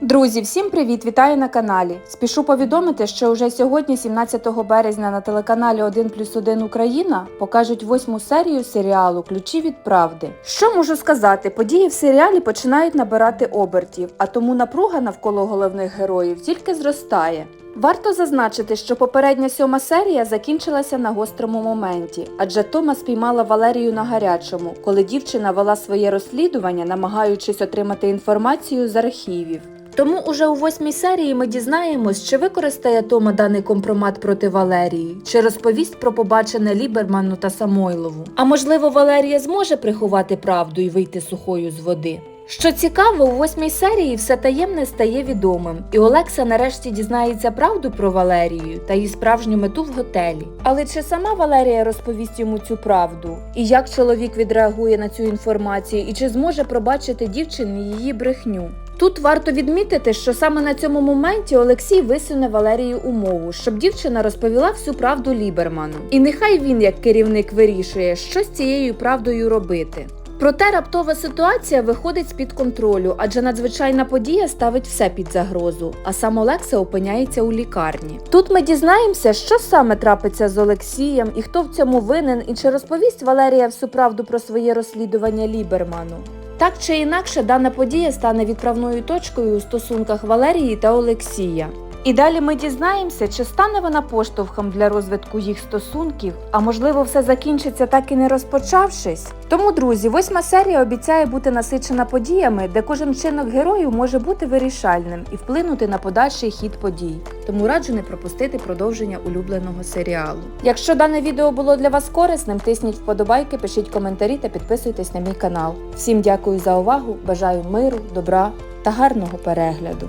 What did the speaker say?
Друзі, всім привіт! Вітаю на каналі. Спішу повідомити, що уже сьогодні, 17 березня, на телеканалі 1 плюс 1 Україна покажуть восьму серію серіалу Ключі від правди. Що можу сказати? Події в серіалі починають набирати обертів, а тому напруга навколо головних героїв тільки зростає. Варто зазначити, що попередня сьома серія закінчилася на гострому моменті, адже Тома спіймала Валерію на гарячому, коли дівчина вела своє розслідування, намагаючись отримати інформацію з архівів. Тому уже у восьмій серії ми дізнаємось, чи використає Тома даний компромат проти Валерії, чи розповість про побачене Ліберману та Самойлову. А можливо, Валерія зможе приховати правду і вийти сухою з води. Що цікаво, у восьмій серії все таємне стає відомим, і Олекса нарешті дізнається правду про Валерію та її справжню мету в готелі. Але чи сама Валерія розповість йому цю правду? І як чоловік відреагує на цю інформацію, і чи зможе пробачити дівчині її брехню? Тут варто відмітити, що саме на цьому моменті Олексій висуне Валерію умову, щоб дівчина розповіла всю правду Ліберману. І нехай він, як керівник, вирішує, що з цією правдою робити. Проте раптова ситуація виходить з-під контролю, адже надзвичайна подія ставить все під загрозу, а сам Олекса опиняється у лікарні. Тут ми дізнаємося, що саме трапиться з Олексієм і хто в цьому винен, і чи розповість Валерія всю правду про своє розслідування Ліберману. Так чи інакше, дана подія стане відправною точкою у стосунках Валерії та Олексія. І далі ми дізнаємося, чи стане вона поштовхом для розвитку їх стосунків, а можливо, все закінчиться так і не розпочавшись. Тому, друзі, восьма серія обіцяє бути насичена подіями, де кожен вчинок героїв може бути вирішальним і вплинути на подальший хід подій. Тому раджу не пропустити продовження улюбленого серіалу. Якщо дане відео було для вас корисним, тисніть вподобайки, пишіть коментарі та підписуйтесь на мій канал. Всім дякую за увагу! Бажаю миру, добра та гарного перегляду!